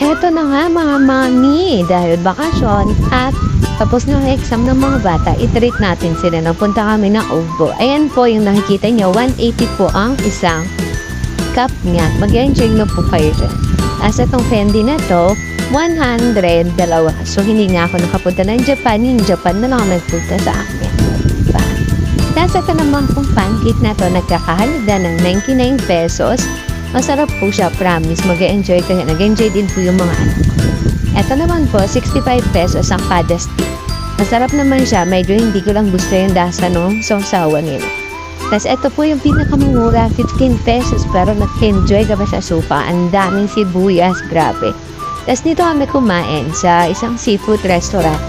Eto na nga mga mami, dahil bakasyon at tapos na exam ng mga bata, itreat natin sila. Napunta kami ng Ugbo. Ayan po yung nakikita nyo, 180 po ang isang cup niya. Mag-enjoy na po kayo dyan. As itong Fendi na to, 100 dalawa. So hindi nga ako nakapunta ng Japan, yung Japan na lang ang nagpunta sa akin. Diba? Tapos ito naman pong pancake na to, nagkakahalaga ng 99 pesos. Masarap po siya, promise. Mag-enjoy kayo. Nag-enjoy din po yung mga anak ko. Ito naman po, 65 pesos ang kada stick. Masarap naman siya. Medyo hindi ko lang gusto yung lasa no, sausawa nila. Tapos ito po yung pinakamura, 15 pesos. Pero nag-enjoy ka ba sa sofa? Ang daming sibuyas, grabe. Tapos dito kami kumain sa isang seafood restaurant.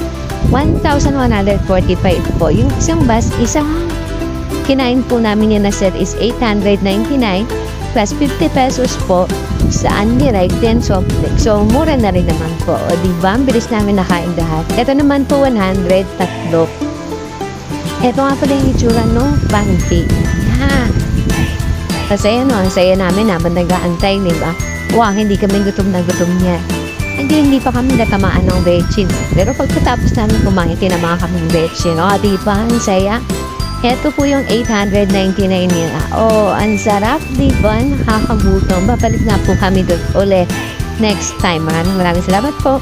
1,145 po. Yung isang bus, isang kinain po namin yung na set is 899 plus 50 pesos po sa Right, 10 soft drinks. So, mura na rin naman po. O, diba? Ang bilis namin nakain lahat. Ito naman po, 100, tatlo. Ito nga pala yung itsura no, pancake. Ha? Kasi ano, ang saya namin habang nag-aantay, di ba? Wow, hindi kami gutom na gutom niya. Hindi, hindi pa kami natamaan ng betchin. Pero pagkatapos namin kumain, tinamaan kami ng betchin. O, di ba? Ang saya. Ito po yung 899 nila. Oh, ang sarap, di ba? Nakakagutom. Babalik na po kami doon ulit next time. Maraming maraming salamat po.